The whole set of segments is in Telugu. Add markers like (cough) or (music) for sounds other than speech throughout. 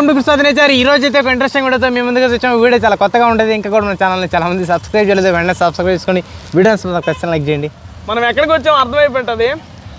Welcome to Krishna nature. ఈ రోజు అయితే ఒక ఇంట్రెస్టింగ్ వీడియోతో మీ ముందుకు వచ్చాము. వీడియో చాలా కొత్తగా ఉంటుంది. ఇంకా కూడా మన ఛానల్ని చాలా మంది సబ్స్క్రైబ్ చేయలేదు. వెంటనే సబ్స్క్రైబ్ చేసుకొని వీడియోస్ ఖచ్చితంగా లైక్ చేయండి. మనం ఎక్కడికి వచ్చాం అర్థమైపోతుంది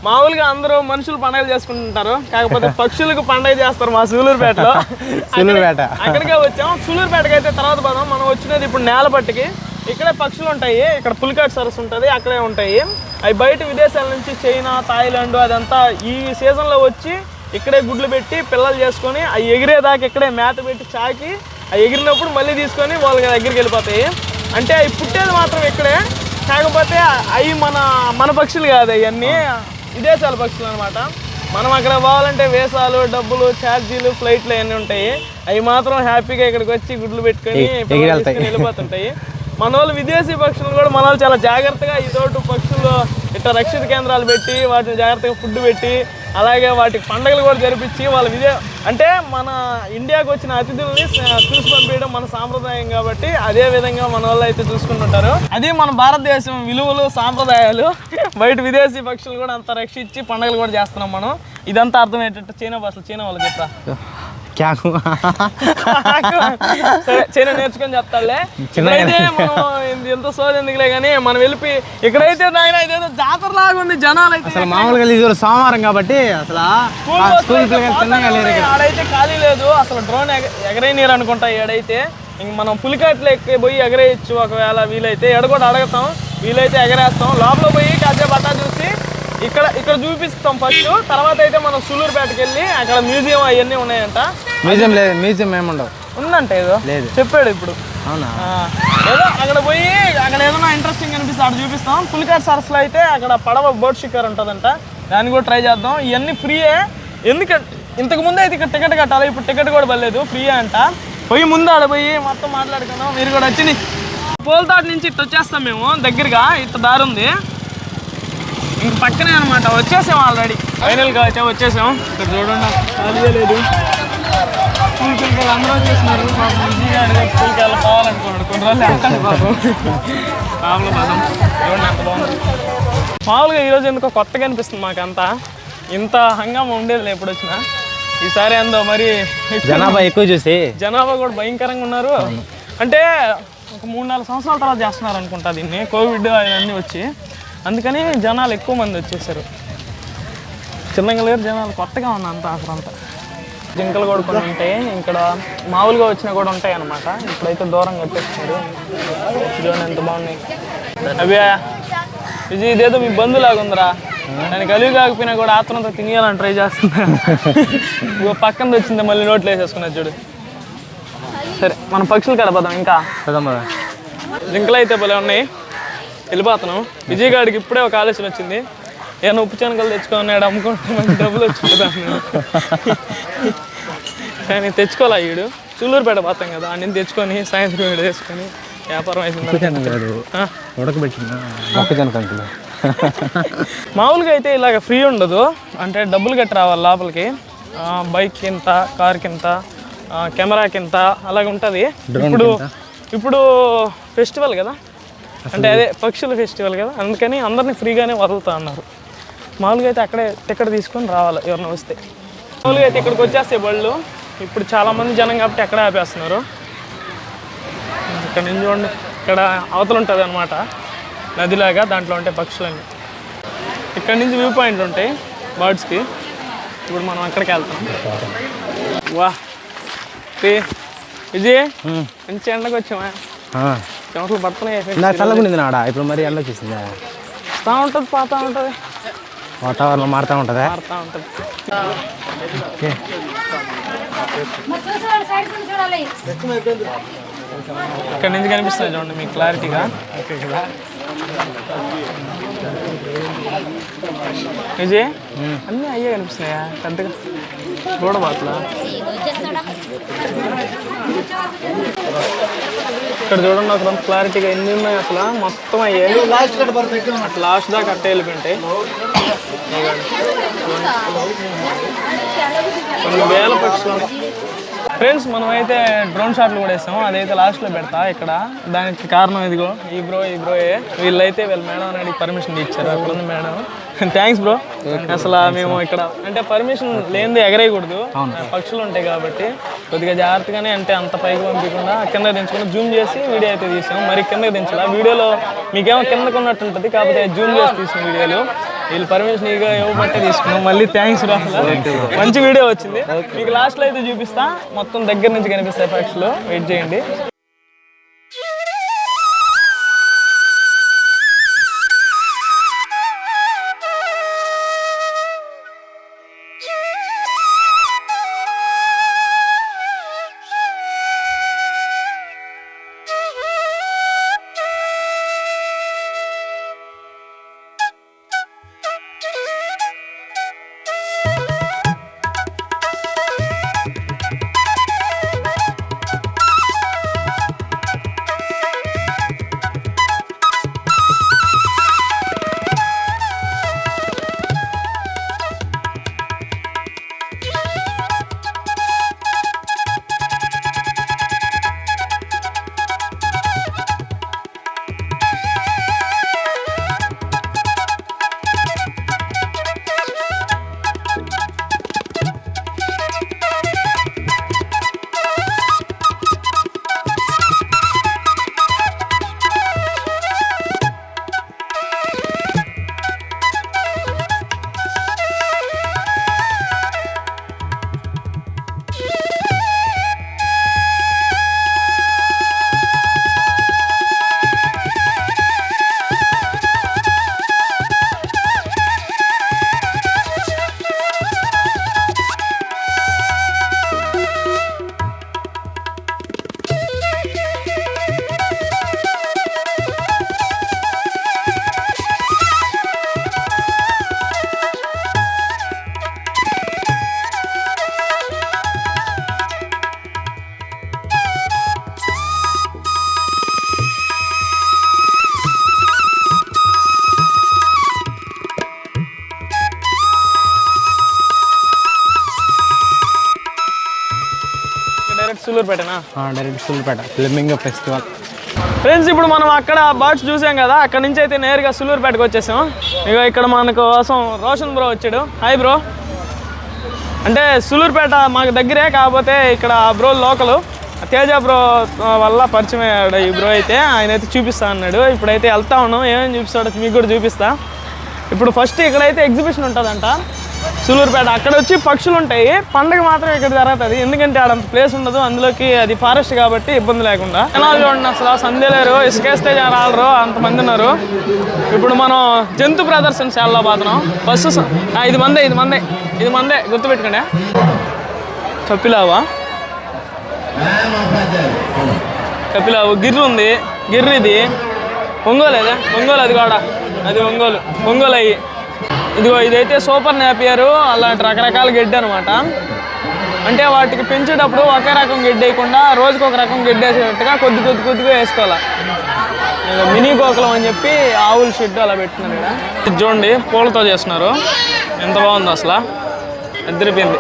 మామూలుగా అందరూ మనుషులు పండగలు చేసుకుంటుంటారు. కాకపోతే (laughs) పక్షులకు పండగ చేస్తారు మా సూలూరుపేటలో. (laughs) సూలూరుపేట. అక్కడికే వచ్చాం సూలూరుపేటకి అయితే తర్వాత పోదాం. మనం వచ్చినది ఇప్పుడు నేలపట్టికి. ఇక్కడే పక్షులు ఉంటాయి. ఇక్కడ పులికాట్ సరస్సు ఉంటుంది. అక్కడే ఉంటాయి. అవి బయట విదేశాల నుంచి చైనా థాయిలాండ్ అదంతా ఈ సీజన్లో వచ్చి ఇక్కడే గుడ్లు పెట్టి పిల్లలు చేసుకొని అవి ఎగిరేదాకా ఇక్కడే మేత పెట్టి చాకి అవి ఎగిరినప్పుడు మళ్ళీ తీసుకొని వాళ్ళ దగ్గరికి వెళ్ళిపోతాయి. అంటే అవి పుట్టేది మాత్రం ఇక్కడే. కాకపోతే అవి మన మన పక్షులు కాదు అవన్నీ విదేశాల పక్షులు అనమాట మనం అక్కడ పోవాలంటే వేసాలు డబ్బులు ఛార్జీలు ఫ్లైట్లు అవన్నీ ఉంటాయి. అవి మాత్రం హ్యాపీగా ఇక్కడికి వచ్చి గుడ్లు పెట్టుకొని వెళ్ళిపోతుంటాయి. మన వాళ్ళు విదేశీ పక్షులు కూడా మన వాళ్ళు చాలా జాగ్రత్తగా ఈ తోటి పక్షులు ఇట్లా రక్షిత కేంద్రాలు పెట్టి వాటిని జాగ్రత్తగా ఫుడ్ పెట్టి అలాగే వాటికి పండుగలు కూడా జరిపించి వాళ్ళ విదే అంటే మన ఇండియాకి వచ్చిన అతిథుల్ని చూసి పంపించడం మన సాంప్రదాయం కాబట్టి అదే విధంగా మన వాళ్ళు అయితే చూసుకుంటుంటారు. అది మన భారతదేశం విలువలు సాంప్రదాయాలు. బయట విదేశీ పక్షులు కూడా అంత రక్షించి పండుగలు కూడా చేస్తున్నాం మనం. ఇదంతా అర్థమయ్యేటట్టు చైనా భాషలో చైనా వాళ్ళు చెప్పరా? క్యాకు సరే చైనా నేర్చుకొని చెప్తాలే ఇక్కడైతే మనం ఎంత సోది ఎందుకులే కానీ మనం వెళ్ళిపోయి ఇక్కడైతే నాయన ఇదేదో జాతర లాగా ఉంది జనాలు అయితే అసలు మామూలుగా ఇది సోమవారం కాబట్టి అసలు స్కూల్ పిల్లలు ఆడైతే ఖాళీ లేదు. అసలు డ్రోన్ ఎగరేనీరు అనుకుంటా ఏడైతే ఇంక మనం పులికాట్లు ఎక్కి పోయి ఎగరేయచ్చు ఒకవేళ వీలైతే. ఎడ కూడా అడగతాం. వీలైతే ఎగరేస్తాం. లోపల పోయి కాసేపు అట్టా చూసి ఇక్కడ ఇక్కడ చూపిస్తాం ఫస్ట్ తర్వాత అయితే మనం సులూరుపేటకి వెళ్ళి అక్కడ మ్యూజియం అవన్నీ ఉన్నాయంట. మ్యూజియం లేదు మ్యూజియం ఏముండవు ఉందంట ఏదో. లేదు. చెప్పాడు ఇప్పుడు. అవునా? ఏదో అక్కడ పోయి అక్కడ ఏదైనా ఇంట్రెస్టింగ్ అనిపిస్తే అక్కడ చూపిస్తాం. పులికాట్ సరస్సులో అయితే అక్కడ పడవ బోట్ షిక్కర్ ఉంటుందంట. దాన్ని కూడా ట్రై చేద్దాం. ఇవన్నీ ఫ్రీయే ఎందుకంటే ఇంతకు ముందు అయితే ఇక్కడ టికెట్ కట్టాలి. ఇప్పుడు టికెట్ కూడా పర్లేదు ఫ్రీయే అంట. పోయి ముందు ఆడ పోయి మొత్తం మాట్లాడుకుందాం. మీరు కూడా వచ్చి పోల్తాట్ నుంచి ఇట్లా వచ్చేస్తాం మేము దగ్గరగా. ఇట్లా దారి ఉంది. ఇంక పక్కనే అనమాట వచ్చేసాం ఆల్రెడీ ఫైనల్గా అయితే వచ్చేసాం. ఇక్కడ చూడండి ఖాళీయే లేదు. స్కూల్ పిల్లలు అందరూ వచ్చేసినారు పాపం ఈజీగా అడిగే స్కూల్కి వెళ్ళి పోవాలనుకున్నాడు కొన్ని రోజులు వెళ్తాను బాబు. మామూలు పదం చూడండి ఎంత బాగుంది. మామూలుగా ఈరోజు ఎందుకో కొత్తగా అనిపిస్తుంది మాకంతా. ఇంత హంగామా ఉండేది ఎప్పుడు వచ్చినా. ఈసారి ఏందో మరి జనాభా ఎక్కువ చూసి. జనాభా కూడా భయంకరంగా ఉన్నారు. అంటే ఒక మూడు నాలుగు సంవత్సరాల తర్వాత చేస్తున్నారు అనుకుంటా దీన్ని. కోవిడ్ అవన్నీ వచ్చి. అందుకని జనాలు ఎక్కువ మంది వచ్చేసారు. చిన్నగా లేరు జనాలు కొత్తగా ఉన్నా అంతా అసలు అంతా జింకలు కూడా కొన్ని ఉంటాయి ఇక్కడ మామూలుగా వచ్చినా కూడా ఉంటాయి అన్నమాట. ఇప్పుడైతే దూరంగా వచ్చేస్తున్నారు చూడండి ఎంత బాగున్నాయి. అవి ఇది ఇదేదో మీ బంధులాగా ఉందిరా. నేను కలిగి కాకపోయినా కూడా ఆత్రంతో తినేయాలని ట్రై చేస్తున్నా. పక్కన వచ్చింది మళ్ళీ నోట్లో వేసేసుకున్నది చూడు. సరే మనం పక్షులు కడపదాం ఇంకా. జింకలు అయితే భలే ఉన్నాయి. వెళ్ళిపోతున్నాం. విజయగాడికి ఇప్పుడే ఒక ఆలోచన వచ్చింది. ఏమైనా ఉప్పు శనగలు తెచ్చుకున్నాడు అమ్ముకుంటే మంచి డబ్బులు వచ్చింది కానీ తెచ్చుకోలే ఈడు? చూలూరుపేట పోతాం కదా అన్ని తెచ్చుకొని సాయంత్రం వీడు వేసుకొని వ్యాపారం కంకులు. మామూలుగా అయితే ఇలాగ ఫ్రీ ఉండదు. అంటే డబ్బులు కట్టి రావాలి లోపలికి. ఆ, బైక్ కింత కార్ కింత కెమెరా కింత అలాగ ఉంటుంది. ఇప్పుడు ఇప్పుడు ఫెస్టివల్ కదా. అంటే అదే పక్షుల ఫెస్టివల్ కదా అందుకని అందరినీ ఫ్రీగానే వదులుతా అన్నారు. మామూలుగా అయితే అక్కడే టికెట్ తీసుకొని రావాలి ఎవరైనా వస్తే. మామూలుగా అయితే ఇక్కడికి వచ్చేస్తాయి బళ్ళు. ఇప్పుడు చాలామంది జనం కాబట్టి అక్కడే ఆపేస్తున్నారు. ఇక్కడ నుంచి చూడండి ఇక్కడ అవతల ఉంటుంది అనమాట నదిలాగా దాంట్లో ఉంటాయి పక్షులన్నీ. ఇక్కడ నుంచి వ్యూ పాయింట్లు ఉంటాయి బర్డ్స్కి. ఇప్పుడు మనం అక్కడికి వెళ్తాం. వా విజయ్ మంచి ఎండకు వచ్చామా చెమటలు పడుతున్నాయి నా చల్లగుండింది నాడ? ఇప్పుడు మరి ఎండ వచ్చేసిందా వస్తూ ఉంటుంది పోతూ ఉంటుంది. వాతావరణం మారుతూ ఉంటుందా? మారుతూ ఉంటుంది. ఓకే. ఇక్కడ నుంచి కనిపిస్తుంది చూడండి మీకు క్లారిటీగా. విజయ్ అన్నీ అయ్యే కనిపిస్తున్నాయా? పెద్దగా చూడబాట్లా ఇక్కడ చూడండి అక్కడ క్లారిటీగా ఎన్ని ఉన్నాయి అసలు మొత్తం అయ్యాయి అట్లా లాస్ట్ దాకా అట్టే వెళ్ళిపోయింటాయి. కొన్ని వేల పక్షులు ఉన్నాయి. ఫ్రెండ్స్ మనం అయితే డ్రోన్ షాట్లు కూడా వేస్తాము అదైతే లాస్ట్లో పెడతా ఇక్కడ. దానికి కారణం ఇదిగో. ఈ బ్రో ఈ బ్రో వీళ్ళైతే వీళ్ళ మేడం అని పర్మిషన్ ఇచ్చారు. అక్కడ ఉంది మేడం. థ్యాంక్స్ బ్రో అసలు మేము ఇక్కడ అంటే పర్మిషన్ లేనిది ఎగరేయకూడదు. పక్షులు ఉంటాయి కాబట్టి కొద్దిగా జాగ్రత్తగానే అంటే అంత పైకి పంపించకుండా కింద దించుకుని జూమ్ చేసి వీడియో అయితే తీసాము. మరి కిందకి దించాలా. వీడియోలో మీకేమో కిందకు ఉన్నట్టు ఉంటుంది. కాకపోతే జూమ్ చేసి తీసిన వీడియోలు వీళ్ళు పర్మిషన్ ఇక ఇవ్వబట్టే తీసుకున్నాం. మళ్ళీ థ్యాంక్స్ రా. మంచి వీడియో వచ్చింది. మీకు లాస్ట్లో అయితే చూపిస్తా. మొత్తం దగ్గర నుంచి కనిపిస్తాయి పక్షులు వెయిట్ చేయండి. Direct సూలూరుపేటనా direct Sullurpeta flamingo festival friends ఇప్పుడు మనం అక్కడ బర్డ్స్ చూసాం కదా అక్కడ నుంచి అయితే నేరుగా సులూరుపేటకు వచ్చేసాం. ఇక ఇక్కడ మన కోసం రోషన్ బ్రో వచ్చాడు. Hi bro. అంటే సులూరుపేట మాకు దగ్గరే కాకపోతే ఇక్కడ బ్రో లోకలు. తేజ బ్రో వల్ల పరిచయం అయ్యాడు ఈ బ్రో అయితే. ఆయన అయితే చూపిస్తా అన్నాడు. ఇప్పుడైతే వెళ్తా ఉన్నాం. ఏమేమి చూపిస్తాడో మీకు కూడా చూపిస్తా. ఇప్పుడు ఫస్ట్ ఇక్కడైతే ఎగ్జిబిషన్ ఉంటుందంట. సూలూరుపేట. అక్కడ వచ్చి పక్షులు ఉంటాయి. పండగ మాత్రం ఇక్కడ జరుగుతుంది. ఎందుకంటే ఆడ ప్లేస్ ఉండదు. అందులోకి అది ఫారెస్ట్ కాబట్టి ఇబ్బంది లేకుండా. జనాలు చూడండి అసలు. సందే లేరు. ఇసుకేస్తే రాలరు. అంతమంది ఉన్నారు. ఇప్పుడు మనం జంతు ప్రదర్శనశాలలో పోతున్నాం. బస్సు ఐదు ఇది మందే ఇది మందే ఇది మందే. గుర్తుపెట్టుకోండి. కపిలావా? కపిలావు గిర్రు ఉంది. గిర్రు ఇది. ఒంగోలు అదే ఒంగోలు అది కూడా. అది ఒంగోలు. ఒంగోలు అయ్యి ఇదిగో ఇదైతే సూపర్ నేపియర్. అలాంటి రకరకాల గడ్డి అనమాట అంటే వాటికి పెంచేటప్పుడు ఒకే రకం గడ్డి వేయకుండా రోజుకి ఒక రకం గడ్డి వేసేటట్టుగా కొద్ది కొద్ది కొద్దిగా వేసుకోవాలి. మినీ గోకులం అని చెప్పి ఆవుల షెడ్ అలా పెట్టినారు ఇక్కడ. ఇది చూడండి పూలతో చేస్తున్నారు. ఎంత బాగుంది అసలు. అద్దరిపోయింది.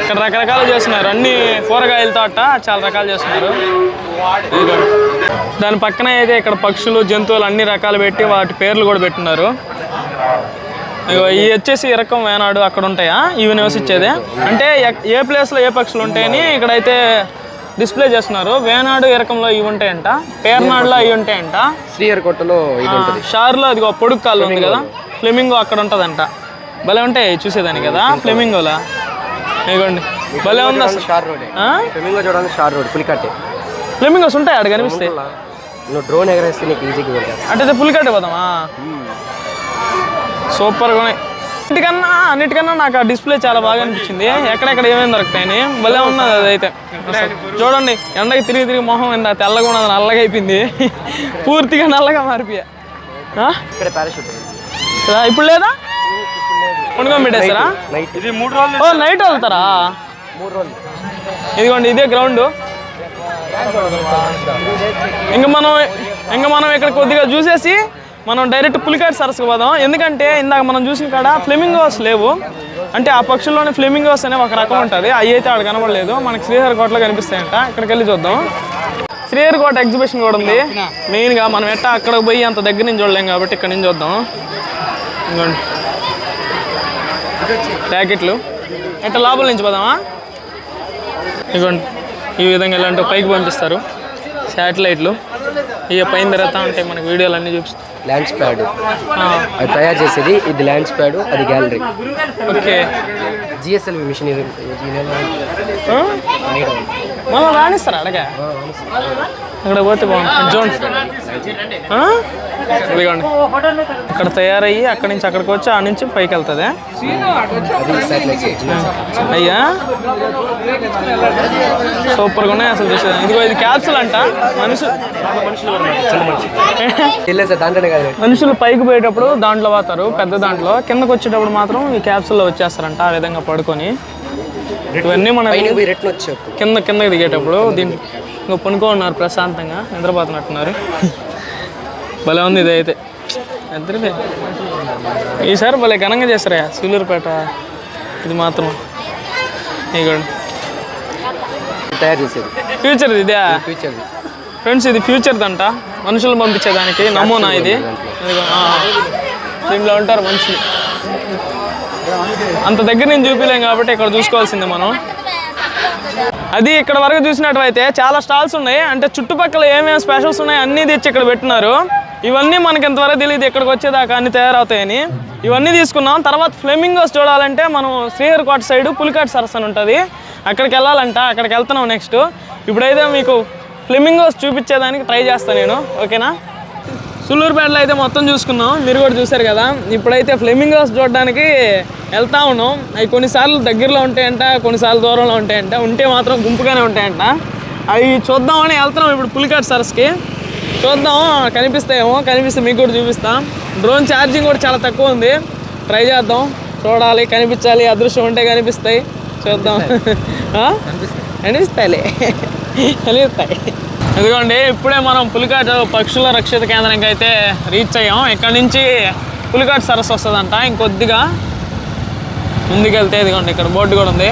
ఇక్కడ రకరకాలు చేస్తున్నారు. అన్ని కూరగాయల తోట చాలా రకాలు చేస్తున్నారు. దాని పక్కన అయితే ఇక్కడ పక్షులు జంతువులు అన్ని రకాలు పెట్టి వాటి పేర్లు కూడా పెట్టినారు. ఇవి వచ్చేసి ఈ రకం వేనాడు అక్కడ ఉంటాయా ఇవి నివసించేదే అంటే ఏ ప్లేస్లో ఏ పక్షులు ఉంటాయని ఇక్కడైతే డిస్ప్లే చేస్తున్నారు. వేనాడు ఈ రకంలో ఇవి ఉంటాయంట. పేర్నాడులో ఇవి ఉంటాయంట. శ్రీహరికోటలో షార్లో అది ఒక పొడుగు కాళ్ళు ఉంది కదా? ఫ్లెమింగో అక్కడ ఉంటుందంట. భలే ఉంటాయి చూసేదాన్ని కదా? ఫ్లెమింగోలా ఇదిగోండి భలే ఉంది అసలు. రోడ్. చూడాలి రోడ్ పులికట్టే. ఫ్లెమింగోస్ ఉంటాయి అక్కడ కనిపిస్తాయి? నువ్వు డ్రోన్ ఎగరేస్తే నీకు ఈజీగా దొరికారు అంటే ఇది పులికట్టే పోదామా? సూపర్గా ఉన్నాయి అన్నిటికన్నా అన్నిటికన్నా నాకు ఆ డిస్ప్లే చాలా బాగా అనిపించింది. ఎక్కడెక్కడ ఏమేమి దొరుకుతాయని భలే ఉన్నది అదైతే చూడండి ఎండకి తిరిగి తిరిగి మొహం ఎంత తెల్లగా ఉన్నది నల్లగా అయిపోయింది. పూర్తిగా నల్లగా మారిపోయా. ఇప్పుడు లేదా? పెట్టేస్తారా? రోజులు ఓ నైట్ వెళ్తారా? ఇదిగోండి ఇదే గ్రౌండ్ ఇంకా మనం ఇంకా మనం ఇక్కడ కొద్దిగా చూసేసి మనం డైరెక్ట్ పులికాట్ సరస్సుకు పోదాం ఎందుకంటే ఇందాక మనం చూసిన కాడ ఫ్లెమింగోస్ లేవు. అంటే ఆ పక్షుల్లోనే ఫ్లెమింగోస్ అనే ఒక రకం ఉంటుంది. అవి అయితే ఆడ కనబడలేదు. మనకి శ్రీహరికోటలో కనిపిస్తాయంట. ఇక్కడికి వెళ్ళి చూద్దాం. శ్రీహరికోట ఎగ్జిబిషన్ కూడా ఉంది. మెయిన్గా మనం ఎట్టా అక్కడ పోయి అంత దగ్గర నుంచి చూడలేం కాబట్టి ఇక్కడ నుంచి చూద్దాం. ప్యాకెట్లు ఎట్లా లోపల నుంచి పోదామా? ఇదిగోండి ఈ విధంగా ఇలాంటి పైకి పంపిస్తారు. శాటిలైట్లు ఇక పైన తిరుగుతా ఉంటాయి మనకి వీడియోలు అన్నీ చూపిస్తాయి ల్యాండ్స్ ప్యాడ్. అది తయారు చేసేది ఇది ల్యాండ్స్ ప్యాడ్ అది గ్యాలరీ. ఓకే. జిఎస్ఎల్ మిషన్ ఇది? మనం రాణిస్తారా అడగా. అక్కడ పోతే బాగుంటుంది. చూడండి ఆ? ఇదిగోండి. అక్కడ తయారయ్యి అక్కడి నుంచి అక్కడికి వచ్చి ఆ నుంచి పైకి వెళ్తుంది. అయ్యా. సూపర్గా ఉన్నాయి అసలు చూసేది. ఇదిగో ఇది క్యాప్సుల్ అంట. మనుషులు. కాదు. మనుషులు పైకి పోయేటప్పుడు దాంట్లో పోతారు పెద్ద దాంట్లో. కిందకు వచ్చేటప్పుడు మాత్రం ఈ క్యాప్సుల్లో వచ్చేస్తారంట ఆ విధంగా పడుకొని. ఇవన్నీ మన కింద కిందకి దిగేటప్పుడు దీంట్లో ఇంకా పనుకో ఉన్నారు ప్రశాంతంగా నిద్రపోతున్నట్టున్నారు. భలే ఉంది ఇది అయితే ఇద్దరిదే ఈసారి భలే ఘనంగా చేస్తారా సూలూరుపేట ఇది మాత్రం. ఇగోండి. తయారు చేసేది. ఫ్యూచర్ ఇదే ఫ్యూచర్ ఫ్రెండ్స్ ఇది. ఫ్యూచర్ దంట. మనుషులను పంపించేదానికి నమూనా ఇది. దీంట్లో ఉంటారు మనుషులు. అంత దగ్గర నుంచి చూపించలేం కాబట్టి ఇక్కడ చూసుకోవాల్సిందే మనం. అది ఇక్కడ వరకు చూసినట్లయితే చాలా స్టాల్స్ ఉన్నాయి. అంటే చుట్టుపక్కల ఏమేమి స్పెషల్స్ ఉన్నాయి అన్నీ తెచ్చి ఇక్కడ పెట్టినారు. ఇవన్నీ మనకి ఇంతవరకు తెలియదు ఇక్కడికి వచ్చేదాకా అన్ని తయారవుతాయని. ఇవన్నీ తీసుకున్నాం. తర్వాత ఫ్లెమింగోస్ చూడాలంటే మనం శ్రీహరికోట సైడ్ పులికాట్ సరస్సు అని ఉంటుంది. అక్కడికి వెళ్ళాలంట. అక్కడికి వెళ్తున్నాం నెక్స్ట్ ఇప్పుడైతే మీకు ఫ్లెమింగోస్ చూపించేదానికి ట్రై చేస్తాను నేను. ఓకేనా? సుల్లూరుపేటలో అయితే మొత్తం చూసుకున్నాం. మీరు కూడా చూసారు కదా. ఇప్పుడైతే ఫ్లెమింగోస్ చూడడానికి వెళ్తా ఉన్నాం. అవి కొన్నిసార్లు దగ్గరలో ఉంటాయంట కొన్నిసార్లు దూరంలో ఉంటాయంట. ఉంటే మాత్రం గుంపుగానే ఉంటాయంట. అవి చూద్దామని వెళ్తున్నాం ఇప్పుడు పులికాట్ సరస్కి చూద్దాం కనిపిస్తాయేమో. కనిపిస్తే మీకు కూడా చూపిస్తాం. డ్రోన్ ఛార్జింగ్ కూడా చాలా తక్కువ ఉంది. ట్రై చేద్దాం. చూడాలి కనిపించాలి. అదృశ్యం ఉంటే కనిపిస్తాయి. చూద్దాం? కనిపిస్తాయిలే కనిపిస్తాయి. ఇదిగోండి ఇప్పుడే మనం పులికాట్ పక్షుల రక్షిత కేంద్రానికి అయితే రీచ్ అయ్యాం. ఇక్కడ నుంచి పులికాట్ సరస్సు వస్తుందంట. ఇంకొద్దిగా ముందుకెళ్తే ఇదిగోండి ఇక్కడ బోర్డు కూడా ఉంది.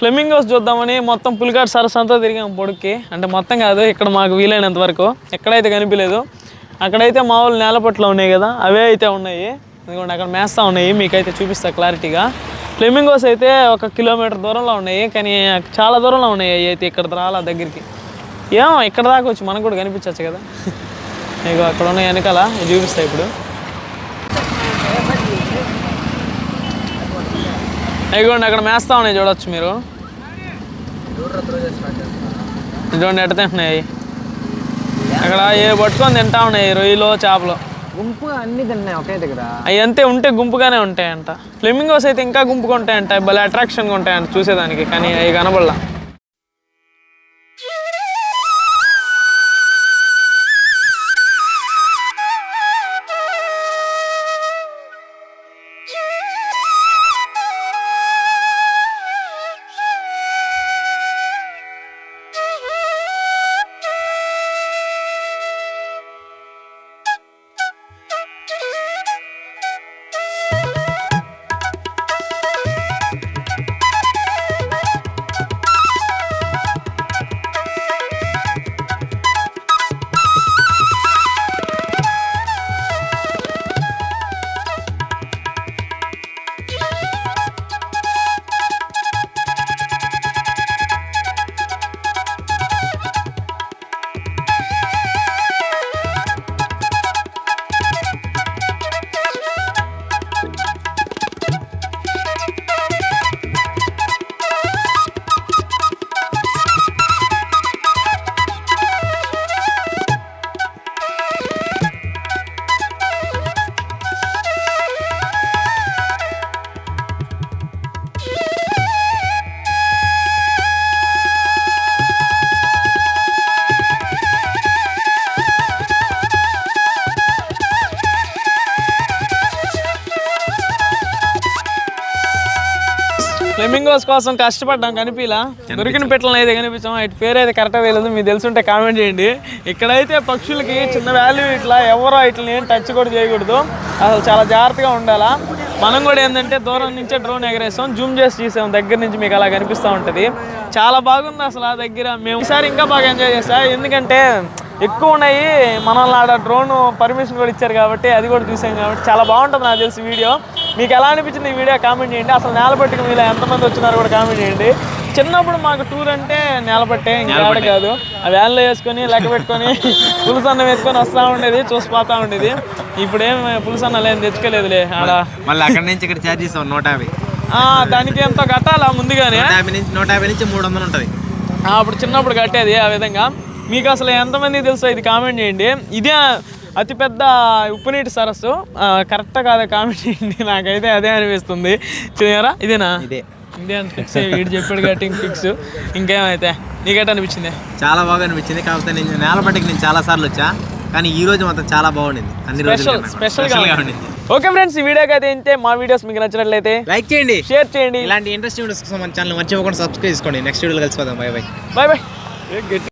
ఫ్లెమింగోస్ చూద్దామని మొత్తం పులికాట్ సరస్సు అంతా తిరిగాం పొడుక్కి అంటే మొత్తం కాదు ఇక్కడ మాకు వీలైనంత వరకు. ఎక్కడైతే కనిపించలేదు అక్కడైతే మామూలు నేలపట్లో ఉన్నాయి కదా అవే అయితే ఉన్నాయి. ఇదిగోండి అక్కడ మేస్తా ఉన్నాయి. మీకైతే చూపిస్తా క్లారిటీగా ఫ్లెమింగోస్ అయితే ఒక కిలోమీటర్ దూరంలో ఉన్నాయి కానీ చాలా దూరంలో ఉన్నాయి అవి అయితే ఇక్కడ రాలా దగ్గరికి. ఏమో ఇక్కడ దాకా వచ్చి మనకు కూడా కనిపించవచ్చు కదా. ఇగో అక్కడ ఉన్నాయి వెనకాల ఇవి చూపిస్తా ఇప్పుడు. ఇదిగోండి అక్కడ మేస్తా ఉన్నాయి చూడొచ్చు మీరు. ఇదిగోండి ఎట్ట తింటున్నాయి అక్కడ ఏ పట్టుకొని తింటా ఉన్నాయి రొయ్యలు చేపలు. గుంపు అన్ని తిన్నాయి ఒకే దగ్గర. అవి అంతే ఉంటే గుంపుగానే ఉంటాయంట. ఫ్లెమింగోస్ అయితే ఇంకా గుంపుగా ఉంటాయంట భలే అట్రాక్షన్గా ఉంటాయంట చూసేదానికి కానీ అవి కనబడలా. ఫ్లెమింగోస్ కోసం కష్టపడ్డాం కనిపిలా? దొరికిన పెట్టలను అయితే కనిపించాం. ఇటు పేరు అయితే కరెక్ట్గా తెలియదు మీకు తెలుసుంటే కామెంట్ చేయండి. ఇక్కడైతే పక్షులకి చిన్న వాల్యూ ఇట్లా ఎవరో ఇట్లా ఏం టచ్ కూడా చేయకూడదు. అసలు చాలా జాగ్రత్తగా ఉండాలా? మనం కూడా ఏంటంటే దూరం నుంచే డ్రోన్ ఎగరేసాం జూమ్ చేసి చూసాం దగ్గర నుంచి మీకు అలా కనిపిస్తూ ఉంటుంది. చాలా బాగుంది అసలు ఆ దగ్గర. మేము ఈసారి ఇంకా బాగా ఎంజాయ్ చేసా ఎందుకంటే ఎక్కువ ఉన్నాయి. మనల్ని ఆడ డ్రోన్ పర్మిషన్ కూడా ఇచ్చారు కాబట్టి అది కూడా చూసాం కాబట్టి చాలా బాగుంటుంది నాకు తెలిసి వీడియో. మీకు ఎలా అనిపించింది ఈ వీడియో కామెంట్ చేయండి. అసలు నేలపట్టుకు మీలో ఎంతమంది వచ్చినారో కూడా కామెంట్ చేయండి. చిన్నప్పుడు మాకు టూర్ అంటే నేలపట్టే ఇంకా కాదు. ఆ వ్యాన్లో వేసుకొని లెక్క పెట్టుకొని (laughs) పులుసు అన్నం వేసుకొని వస్తూ ఉండేది చూసిపోతూ ఉండేది. ఇప్పుడు ఏం పులుసు అన్నం లేదు తెచ్చుకోలేదులే ఆడ. మళ్ళీ అక్కడ నుంచి ఇక్కడ ఛార్జ్ చేస్తాం నూట యాభై. ఆ, దానికి ఎంత కట్టాలా ముందుగానే? నూట యాభై నుంచి నూట యాభై నుంచి మూడు వందలు ఉంటుంది. అప్పుడు చిన్నప్పుడు కట్టేది ఆ విధంగా. మీకు అసలు ఎంతమంది తెలుసో ఇది కామెంట్ చేయండి. ఇదే అతిపెద్ద ఉప్పు నీటి సరస్సు కరెక్ట్ కాదా కామెంట్ చేయండి. నాకైతే అదే అనిపిస్తుంది. చూసారా ఇదేనా? ఇదే. ఇదే అని ఫిక్స్ వీడు చెప్పాడు కాబట్టి ఫిక్స్ ఇంకేమైతే? నీకైతే అనిపించింది? చాలా బాగా అనిపించింది. కాకపోతే నేను నేలపట్టికి నేను చాలా సార్లు వచ్చా. కానీ ఈ రోజు మాత్రం చాలా బాగుండింది. అన్ని రోజులు. స్పెషల్గా ఉండింది. ఓకే ఫ్రెండ్స్ ఈ వీడియోకి అయితే ఏంటే మా వీడియోస్ మీకు నచ్చినట్లయితే లైక్ చేయండి. షేర్ చేయండి. ఇలాంటి ఇంట్రెస్టింగ్ వీడియోస్ కోసం మన ఛానల్ మర్చిపోకుండా సబ్స్క్రైబ్ చేసుకోండి. నెక్స్ట్ వీడియోలో కలిసిపోదాం. Bye bye bye bye